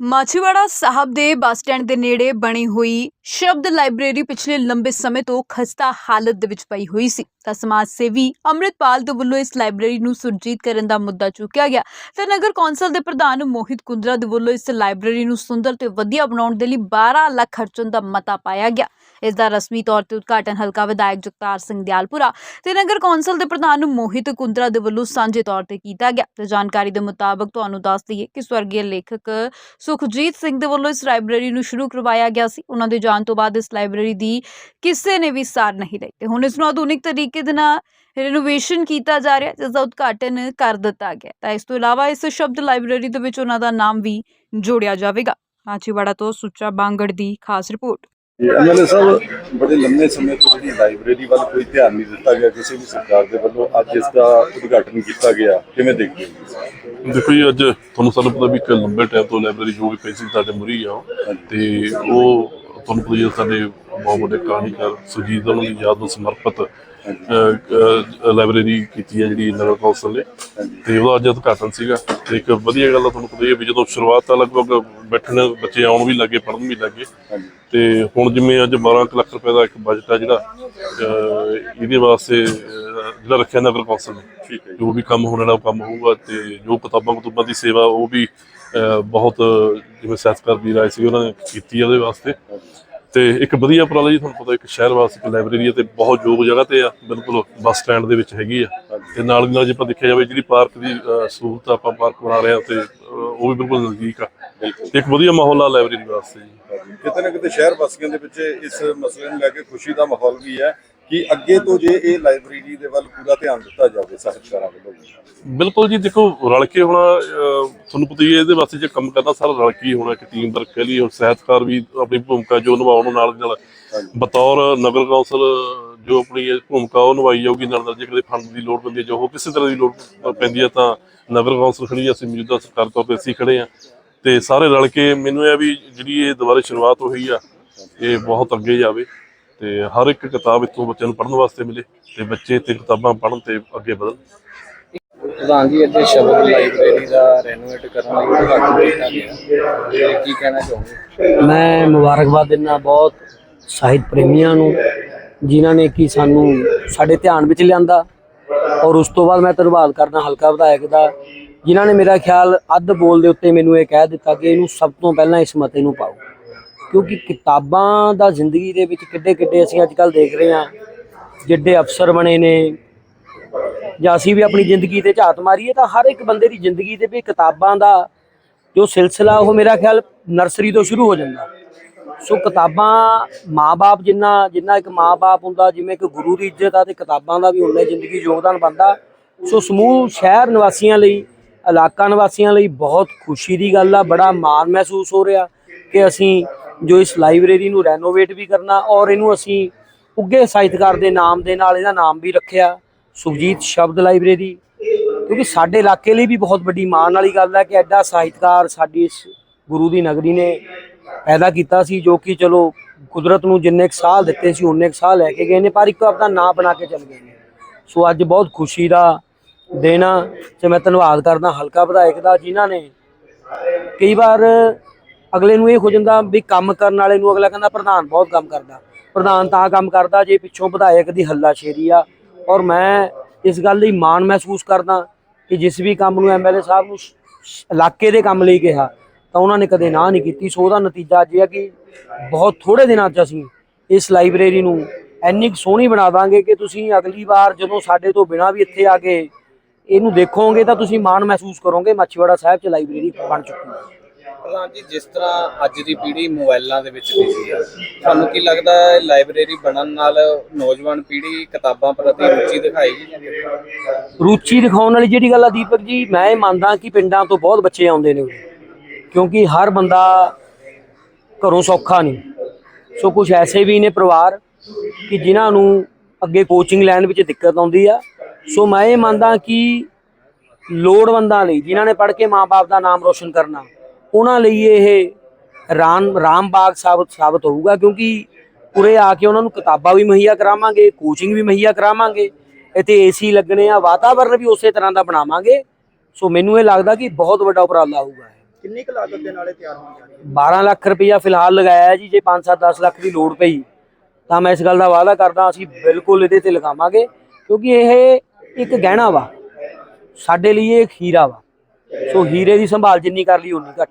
ਮਾਛੀਵਾੜਾ ਸਾਹਿਬ ਦੇ bus stand ਦੇ ਨੇੜੇ ਬਣੀ ਹੋਈ ਸ਼ਬਦ ਲਾਇਬ੍ਰੇਰੀ ਪਿਛਲੇ ਲੰਬੇ ਸਮੇਂ ਤੋਂ ਖਸਤਾ ਹਾਲਤ ਦੇ ਵਿੱਚ ਪਈ ਹੋਈ ਸੀ। ਤਾਂ ਸਮਾਜ ਸੇਵੀ ਅੰਮ੍ਰਿਤਪਾਲ ਦੇ ਵੱਲੋਂ ਇਸ ਲਾਇਬ੍ਰੇਰੀ ਨੂੰ ਸੁਰਜੀਤ ਕਰਨ ਦਾ ਮੁੱਦਾ ਚੁੱਕਿਆ ਗਿਆ। ਤੇ ਨਗਰ ਕੌਂਸਲ ਦੇ ਪ੍ਰਧਾਨ ਮੋਹਿਤ ਕੁੰਦਰਾ ਦੇ ਵੱਲੋਂ ਇਸ ਲਾਇਬ੍ਰੇਰੀ ਨੂੰ ਸੁੰਦਰ ਤੇ ਵਧੀਆ ਬਣਾਉਣ ਦੇ ਲਈ 12 ਲੱਖ ਖਰਚਣ ਦਾ ਮਤਾ ਪਾਇਆ ਗਿਆ। ਇਸ ਦਾ ਰਸਮੀ ਤੌਰ ਤੇ ਉਦਘਾਟਨ ਹਲਕਾ ਵਿਧਾਇਕ ਜਗਤਾਰ ਸਿੰਘ ਦਿਆਲਪੁਰਾ ਤੇ ਨਗਰ ਕੌਂਸਲ ਦੇ ਪ੍ਰਧਾਨ ਮੋਹਿਤ ਕੁੰਦਰਾ ਦੇ ਵੱਲੋਂ ਸਾਂਝੇ ਤੌਰ ਤੇ ਕੀਤਾ ਗਿਆ। ਤੇ ਜਾਣਕਾਰੀ ਦੇ ਮੁਤਾਬਕ ਤੁਹਾਨੂੰ ਦੱਸ ਦਈਏ ਕਿ ਸਵਰਗੀ ਲੇਖਕ ਸੁਖਜੀਤ ਸਿੰਘ ਦੇ ਵੱਲੋਂ ਇਸ ਲਾਇਬ੍ਰੇਰੀ ਨੂੰ ਸ਼ੁਰੂ ਕਰਵਾਇਆ ਗਿਆ ਸੀ। ਉਹਨਾਂ ਦੇ ਜਾਣ ਤੋਂ ਬਾਅਦ ਇਸ ਲਾਇਬ੍ਰੇਰੀ ਦੀ ਕਿਸੇ ਨੇ ਵੀ ਸਾਰ ਨਹੀਂ ਲਈ ਤੇ ਹੁਣ ਇਸ ਨੂੰ ਆਧੁਨਿਕ ਤਰੀਕੇ ਦੇ ਨਾਲ ਰਿਨੋਵੇਸ਼ਨ ਕੀਤਾ ਜਾ ਰਿਹਾ, ਜਿਸ ਦਾ ਉਦਘਾਟਨ ਕਰ ਦਿੱਤਾ ਗਿਆ ਤਾਂ ਇਸ ਤੋਂ ਇਲਾਵਾ ਇਸ ਸ਼ਬਦ ਲਾਇਬ੍ਰੇਰੀ ਦੇ ਵਿੱਚ ਉਹਨਾਂ ਦਾ ਨਾਮ ਵੀ ਜੋੜਿਆ ਜਾਵੇਗਾ। ਮਾਚੀਵਾੜਾ ਤੋਂ ਸੁੱਚਾ ਬਾਂਗੜ ਦੀ ਖਾਸ ਰਿਪੋਰਟ। ਐਮਐਲਏ ਸਾਹਿਬ ਬੜੇ ਲੰਮੇ ਸਮੇਂ ਤੋਂ ਜਿਹੜੀ ਲਾਇਬ੍ਰੇਰੀ ਵੱਲ ਕੋਈ ਧਿਆਨ ਨਹੀਂ ਦਿੱਤਾ ਗਿਆ ਕਿਸੇ ਵੀ ਸਰਕਾਰ ਦੇ ਵੱਲੋਂ। ਅੱਜ ਇਸ ਦਾ ਉਦਘਾਟਨ ਕੀਤਾ ਗਿਆ। ਕਿਵੇਂ ਦੇਖਦੇ ਹੋ? ਦੇਖੋ ਜੀ ਅੱਜ ਤੁਹਾਨੂੰ ਸਾਨੂੰ ਪਤਾ ਵੀ ਇੱਕ ਲੰਬੇ ਟਾਈਮ ਤੋਂ ਲਾਇਬ੍ਰੇਰੀ ਜੋ ਵੀ ਪਈ ਸੀ ਸਾਡੇ ਮੁਰੀ ਆ। ਤੇ ਉਹ ਤੁਹਾਨੂੰ ਪਤਾ ਸਾਡੇ ਬਹੁਤ ਵੱਡੇ ਕਹਾਣੀਕਾਰ ਸੁਜੀਤ ਉਹਨਾਂ ਦੀ ਯਾਦ ਨੂੰ ਸਮਰਪਿਤ ਲਾਇਬ੍ਰੇਰੀ ਕੀਤੀ ਹੈ ਜਿਹੜੀ ਨਗਰ ਕੌਂਸਲ ਨੇ। ਤੇ ਉਹਦਾ ਅੱਜ ਉਦਘਾਟਨ ਸੀਗਾ। ਤੇ ਇੱਕ ਵਧੀਆ ਗੱਲ ਆ ਤੁਹਾਨੂੰ ਪਤਾ ਹੀ ਹੈ ਵੀ ਜਦੋਂ ਸ਼ੁਰੂਆਤ ਤਾਂ ਲਗਭਗ ਬੈਠਣ ਬੱਚੇ ਆਉਣ ਵੀ ਲੱਗੇ ਪੜ੍ਹਨ ਵੀ ਲੱਗੇ। ਤੇ ਹੁਣ ਜਿਵੇਂ ਅੱਜ 12 ਕੁ ਲੱਖ ਰੁਪਏ ਦਾ ਇੱਕ ਬਜਟ ਆ ਜਿਹੜਾ ਇਹਦੇ ਵਾਸਤੇ ਜਿਹੜਾ ਰੱਖਿਆ ਨਗਰ ਕੌਂਸਲ ਨੇ। ਜੀ। ਵੀ ਕੰਮ ਹੋਣ ਵਾਲਾ ਉਹ ਕੰਮ ਹੋਊਗਾ ਤੇ ਜੋ ਕਿਤਾਬਾਂ ਕਤੂਬਾਂ ਦੀ ਸੇਵਾ ਉਹ ਵੀ ਬਹੁਤ ਜਿਵੇਂ ਸਾਹਿਤਕਾਰ ਵੀਰ ਆਏ ਸੀ ਉਹਨਾਂ ਨੇ ਕੀਤੀ ਆ ਉਹਦੇ ਵਾਸਤੇ। ਤੇ ਇੱਕ ਵਧੀਆ ਉਪਰਾਲਾ ਜੀ ਤੁਹਾਨੂੰ ਪਤਾ ਇੱਕ ਸ਼ਹਿਰ ਵਾਸਤੇ ਇੱਕ ਲਾਇਬ੍ਰੇਰੀ ਹੈ ਤੇ ਬਹੁਤ ਯੋਗ ਜਗ੍ਹਾ ਤੇ ਆ ਬਿਲਕੁਲ ਬੱਸ ਸਟੈਂਡ ਦੇ ਵਿੱਚ ਹੈਗੀ ਆ। ਤੇ ਨਾਲ ਦੀ ਨਾਲ ਜੇ ਆਪਾਂ ਦੇਖਿਆ ਜਾਵੇ ਜਿਹੜੀ ਪਾਰਕ ਦੀ ਸਹੂਲਤ ਆਪਾਂ ਪਾਰਕ ਬਣਾ ਰਹੇ ਆ ਤੇ ਉਹ ਵੀ ਬਿਲਕੁਲ ਨਜ਼ਦੀਕ ਆ। ਇੱਕ ਵਧੀਆ ਮਾਹੌਲ ਆ ਲਾਇਬ੍ਰੇਰੀ ਵਾਸਤੇ ਜੀ। ਕਿਤੇ ਨਾ ਕਿਤੇ ਸ਼ਹਿਰ ਵਾਸੀਆਂ ਦੇ ਵਿੱਚ ਇਸ ਮਸਲੇ ਨੂੰ ਲੈ ਕੇ ਖੁਸ਼ੀ ਦਾ ਮਾਹੌਲ ਵੀ ਹੈ। ਕਿ ਅੱਗੇ ਤੋਂ ਜੇ ਇਹ ਲਾਇਬ੍ਰੇਰੀ ਦੇ ਵੱਲ ਪੂਰਾ ਧਿਆਨ ਦਿੱਤਾ ਜਾਵੇ ਸਾਹਿਤਕਾਰਾਂ ਵੱਲੋਂ। ਬਿਲਕੁਲ ਜੀ ਦੇਖੋ ਰਲ ਕੇ ਹੋਣਾ ਤੁਹਾਨੂੰ ਪਤਾ ਹੀ ਹੈ ਇਹਦੇ ਵਾਸਤੇ ਜੇ ਕੰਮ ਕਰਨਾ ਸਾਰਾ ਰਲ ਕੇ ਹੀ ਹੋਣਾ ਇੱਕ ਟੀਮ ਵਰਕ ਕਹਿ ਲਈ ਹੁਣ ਸਾਹਿਤਕਾਰ ਵੀ ਆਪਣੀ ਭੂਮਿਕਾ ਜੋ ਨਿਭਾਉਣ ਨਾਲ ਨਾਲ। ਬਤੌਰ ਨਗਰ ਕੌਂਸਲ ਜੋ ਆਪਣੀ ਇਹ ਭੂਮਿਕਾ ਉਹ ਨਿਭਾਈ ਜਾਊਗੀ ਨਾਲ ਨਾਲ ਜੇ ਕਦੇ ਫੰਡ ਦੀ ਲੋੜ ਪੈਂਦੀ ਹੈ ਜੋ ਕਿਸੇ ਤਰ੍ਹਾਂ ਦੀ ਲੋੜ ਪੈਂਦੀ ਹੈ ਤਾਂ ਨਗਰ ਕੌਂਸਲ ਖੜੀ ਅਸੀਂ ਮੌਜੂਦਾ ਸਰਕਾਰ ਤੌਰ ਤੇ ਅਸੀਂ ਖੜੇ ਆ ਤੇ ਸਾਰੇ ਰਲ ਕੇ ਮੈਨੂੰ ਇਹ ਵੀ ਜਿਹੜੀ ਇਹ ਦੁਬਾਰਾ ਸ਼ੁਰੂਆਤ ਹੋਈ ਆ ਇਹ ਬਹੁਤ ਅੱਗੇ ਜਾਵੇ। ਤੇ ਹਰ ਇੱਕ ਕਿਤਾਬ ਇੱਥੋਂ ਬੱਚਿਆਂ ਨੂੰ ਪੜ੍ਹਨ ਵਾਸਤੇ ਮਿਲੇ ਤੇ ਬੱਚੇ ਤੇ ਕਿਤਾਬਾਂ ਪੜ੍ਹਨ ਤੇ ਅੱਗੇ ਵਧਣ। ਪ੍ਰਧਾਨ ਜੀ ਇੱਥੇ ਸ਼ਬਦ ਲਾਇਬ੍ਰੇਰੀ ਦਾ ਰੈਨੋਵੇਟ ਕਰਨ ਲਈ ਉਦਘਾਟਨ ਕੀਤਾ ਗਿਆ ਤੇ ਕੀ ਕਹਿਣਾ ਚਾਹੋਗੇ? ਮੈਂ ਮੁਬਾਰਕਬਾਦ ਦਿੰਦਾ ਬਹੁਤ ਸਾਹਿਤ ਪ੍ਰੇਮੀਆਂ ਨੂੰ ਜਿਨ੍ਹਾਂ ਨੇ ਕਿ ਸਾਨੂੰ ਸਾਡੇ ਧਿਆਨ ਵਿੱਚ ਲਿਆਂਦਾ ਔਰ ਉਸ ਤੋਂ ਬਾਅਦ ਮੈਂ ਧੰਨਵਾਦ ਕਰਦਾ ਹਲਕਾ ਵਿਧਾਇਕ ਦਾ ਜਿਨ੍ਹਾਂ ਨੇ ਮੇਰਾ ਖਿਆਲ ਅੱਧ ਬੋਲ ਦੇ ਉੱਤੇ ਮੈਨੂੰ ਇਹ ਕਹਿ ਦਿੱਤਾ ਕਿ ਇਹਨੂੰ ਸਭ ਤੋਂ ਪਹਿਲਾਂ ਇਸ ਮਤੇ ਨੂੰ ਪਾਓ। ਕਿਉਂਕਿ ਕਿਤਾਬਾਂ ਦਾ ਜ਼ਿੰਦਗੀ ਦੇ ਵਿੱਚ ਕਿੱਡੇ ਕਿੱਡੇ ਅਸੀਂ ਅੱਜ ਕੱਲ ਦੇਖ ਰਹੇ ਹਾਂ, ਜਿੱਡੇ ਅਫਸਰ ਬਣੇ ਨੇ, ਜਾਂ ਅਸੀਂ ਵੀ ਆਪਣੀ ਜ਼ਿੰਦਗੀ ਤੇ ਝਾਤ ਮਾਰੀਏ, ਤਾਂ ਹਰ ਇੱਕ ਬੰਦੇ ਦੀ ਜ਼ਿੰਦਗੀ 'ਤੇ ਵੀ ਕਿਤਾਬਾਂ ਦਾ ਜੋ ਸਿਲਸਿਲਾ, ਉਹ ਮੇਰਾ ਖਿਆਲ ਨਰਸਰੀ ਤੋਂ ਸ਼ੁਰੂ ਹੋ ਜਾਂਦਾ। ਸੋ ਕਿਤਾਬਾਂ ਮਾਪੇ ਜਿੰਨਾ ਜਿੰਨਾ ਇੱਕ ਮਾਪੇ ਹੁੰਦਾ, ਜਿਵੇਂ ਇੱਕ ਗੁਰੂ ਦੀ ਇੱਜ਼ਤ ਆ ਤੇ ਕਿਤਾਬਾਂ ਦਾ ਵੀ ਉਨਾ ਜ਼ਿੰਦਗੀ ਯੋਗਦਾਨ ਬਣਦਾ। ਸੋ ਸਮੂਹ ਸ਼ਹਿਰ ਨਿਵਾਸੀਆਂ ਲਈ, ਇਲਾਕਾ ਨਿਵਾਸੀਆਂ ਲਈ ਬਹੁਤ ਖੁਸ਼ੀ ਦੀ ਗੱਲ ਆ, ਬੜਾ ਮਾਣ ਮਹਿਸੂਸ ਹੋ ਰਿਹਾ ਕਿ ਅਸੀਂ ਜੋ ਇਸ ਲਾਇਬ੍ਰੇਰੀ ਨੂੰ ਰੈਨੋਵੇਟ ਵੀ ਕਰਨਾ ਔਰ ਇਹਨੂੰ ਅਸੀਂ ਉੱਗੇ ਸਾਹਿਤਕਾਰ ਦੇ ਨਾਮ ਦੇ ਨਾਲ ਇਹਦਾ ਨਾਮ ਵੀ ਰੱਖਿਆ, ਸੁਖਜੀਤ ਸ਼ਬਦ ਲਾਇਬ੍ਰੇਰੀ। ਕਿਉਂਕਿ ਸਾਡੇ ਇਲਾਕੇ ਲਈ ਵੀ ਬਹੁਤ ਵੱਡੀ ਮਾਣ ਵਾਲੀ ਗੱਲ ਹੈ ਕਿ ਐਡਾ ਸਾਹਿਤਕਾਰ ਸਾਡੀ ਇਸ ਗੁਰੂ ਦੀ ਨਗਰੀ ਨੇ ਪੈਦਾ ਕੀਤਾ ਸੀ, ਜੋ ਕਿ ਚਲੋ ਕੁਦਰਤ ਨੂੰ ਜਿੰਨੇ ਕੁ ਸਾਲ ਦਿੱਤੇ ਸੀ ਉਨੇ ਕੁ ਸਾਲ ਲੈ ਕੇ ਗਏ ਨੇ, ਪਰ ਇੱਕ ਆਪਣਾ ਨਾਂ ਬਣਾ ਕੇ ਚਲ ਗਏ ਨੇ। ਸੋ ਅੱਜ ਬਹੁਤ ਖੁਸ਼ੀ ਦਾ ਦਿਨ ਆ। ਤੇ ਮੈਂ ਧੰਨਵਾਦ ਕਰਦਾ ਹਲਕਾ ਵਿਧਾਇਕ ਦਾ, ਜਿਨ੍ਹਾਂ ਨੇ ਕਈ ਵਾਰ ਅਗਲੇ ਨੂੰ ਇਹ ਹੋ ਜਾਂਦਾ ਵੀ ਕੰਮ ਕਰਨ ਵਾਲੇ ਨੂੰ ਅਗਲਾ ਕਹਿੰਦਾ ਪ੍ਰਧਾਨ ਬਹੁਤ ਕੰਮ ਕਰਦਾ। ਪ੍ਰਧਾਨ ਤਾਂ ਕੰਮ ਕਰਦਾ, ਜੇ ਪਿੱਛੋਂ ਵਿਧਾਇਕ ਦੀ ਹੱਲਾਸ਼ੇਰੀ ਆ। ਔਰ ਮੈਂ ਇਸ ਗੱਲ ਲਈ ਮਾਣ ਮਹਿਸੂਸ ਕਰਦਾ ਕਿ ਜਿਸ ਵੀ ਕੰਮ ਨੂੰ ਐਮਐਲਏ ਸਾਹਿਬ ਨੂੰ ਇਲਾਕੇ ਦੇ ਕੰਮ ਲਈ ਕਿਹਾ, ਤਾਂ ਉਹਨਾਂ ਨੇ ਕਦੇ ਨਾ ਨਹੀਂ ਕੀਤੀ। ਸੋ ਉਹਦਾ ਨਤੀਜਾ ਅੱਜ ਇਹ ਆ ਕਿ ਬਹੁਤ ਥੋੜੇ ਦਿਨਾਂ 'ਚ ਅਸੀਂ ਇਸ ਲਾਇਬ੍ਰੇਰੀ ਨੂੰ ਇੰਨੀ ਕੁ ਸੋਹਣੀ ਬਣਾ ਦਾਂਗੇ ਕਿ ਤੁਸੀਂ ਅਗਲੀ ਵਾਰ ਜਦੋਂ ਸਾਡੇ ਤੋਂ ਬਿਨਾਂ ਵੀ ਇੱਥੇ ਆ ਕੇ ਇਹਨੂੰ ਦੇਖੋਗੇ ਤਾਂ ਤੁਸੀਂ ਮਾਣ ਮਹਿਸੂਸ ਕਰੋਗੇ। ਮੱਛੀਵਾੜਾ ਸਾਹਿਬ 'ਚ ਲਾਇਬ੍ਰੇਰੀ ਬਣ ਚੁੱਕੀ ਹੈ। ਪ੍ਰਧਾਨ ਜੀ, ਜਿਸ ਤਰ੍ਹਾਂ ਅੱਜ ਦੀ ਪੀੜ੍ਹੀ ਮੋਬਾਈਲਾਂ ਦੇ ਵਿੱਚ ਬਿਜ਼ੀ ਹੈ ਤੁਹਾਨੂੰ ਕੀ ਲੱਗਦਾ ਹੈ ਲਾਇਬ੍ਰੇਰੀ ਬਣਨ ਨਾਲ ਨੌਜਵਾਨ ਪੀੜ੍ਹੀ ਕਿਤਾਬਾਂ ਪ੍ਰਤੀ ਰੁਚੀ ਦਿਖਾਏਗੀ ਰੁਚੀ ਦਿਖਾਉਣ ਵਾਲੀ ਜਿਹੜੀ ਗੱਲ ਆ ਦੀਪਕ ਜੀ, ਮੈਂ ਇਹ ਮੰਨਦਾ ਕਿ ਪਿੰਡਾਂ ਤੋਂ ਬਹੁਤ ਬੱਚੇ ਆਉਂਦੇ ਨੇ ਕਿਉਂਕਿ ਹਰ ਬੰਦਾ ਘਰੋਂ ਸੌਖਾ ਨਹੀਂ। ਸੋ ਕੁਝ ਐਸੇ ਵੀ ਨੇ ਪਰਿਵਾਰ ਕਿ ਜਿਨ੍ਹਾਂ ਨੂੰ ਅੱਗੇ ਕੋਚਿੰਗ ਲੈਣ ਵਿੱਚ ਦਿੱਕਤ ਆਉਂਦੀ ਆ। ਸੋ ਮੈਂ ਇਹ ਮੰਨਦਾ ਕਿ ਲੋੜਵੰਦਾਂ ਲਈ, ਜਿਨ੍ਹਾਂ ਨੇ ਪੜ੍ਹ ਕੇ ਮਾਪੇ ਦਾ ਨਾਮ ਰੋਸ਼ਨ ਕਰਨਾ ਉਹਨਾਂ ਲਈ ਇਹ ਰਾਮ ਰਾਮ ਬਾਗ ਸਾਬਤ ਸਾਬਤ ਹੋਊਗਾ ਕਿਉਂਕਿ ਉਰੇ ਆ ਕੇ ਉਹਨਾਂ ਨੂੰ ਕਿਤਾਬਾਂ ਵੀ ਮੁਹੱਈਆ ਕਰਾਵਾਂਗੇ ਕੋਚਿੰਗ ਵੀ ਮੁਹੱਈਆ ਕਰਾਵਾਂਗੇ ਇੱਥੇ ਏਸੀ ਲੱਗਣੇ ਆ ਵਾਤਾਵਰਨ ਵੀ ਉਸੇ ਤਰ੍ਹਾਂ ਦਾ ਬਣਾਵਾਂਗੇ। ਸੋ ਮੈਨੂੰ ਇਹ ਲੱਗਦਾ ਕਿ ਬਹੁਤ ਵੱਡਾ ਉਪਰਾਲਾ ਹੋਊਗਾ ਇਹ। ਕਿੰਨੀ ਕੁ ਲਾਗਤ ਦੇ ਨਾਲੇ ਤਿਆਰ ਹੋਣ ਜਾ ਰਹੀ ਹੈ? 12 ਲੱਖ ਰੁਪਈਆ ਫਿਲਹਾਲ ਲਗਾਇਆ ਜੀ ਜੇ 5-7 10 ਲੱਖ ਦੀ ਲੋੜ ਪਈ ਤਾਂ ਮੈਂ ਇਸ ਗੱਲ ਦਾ ਵਾਅਦਾ ਕਰਦਾ ਅਸੀਂ ਬਿਲਕੁਲ ਇਹਦੇ ਤੇ ਲਗਾਵਾਂਗੇ ਕਿਉਂਕਿ ਇਹ ਇੱਕ ਗਹਿਣਾ ਵਾ ਸਾਡੇ ਲਈ ਇਹ ਹੀਰਾ ਵਾ। ਸੋ ਹੀਰੇ ਦੀ ਸੰਭਾਲ ਜਿੰਨੀ ਕਰ ਲਈ ਉਨੀ ਘੱਟ।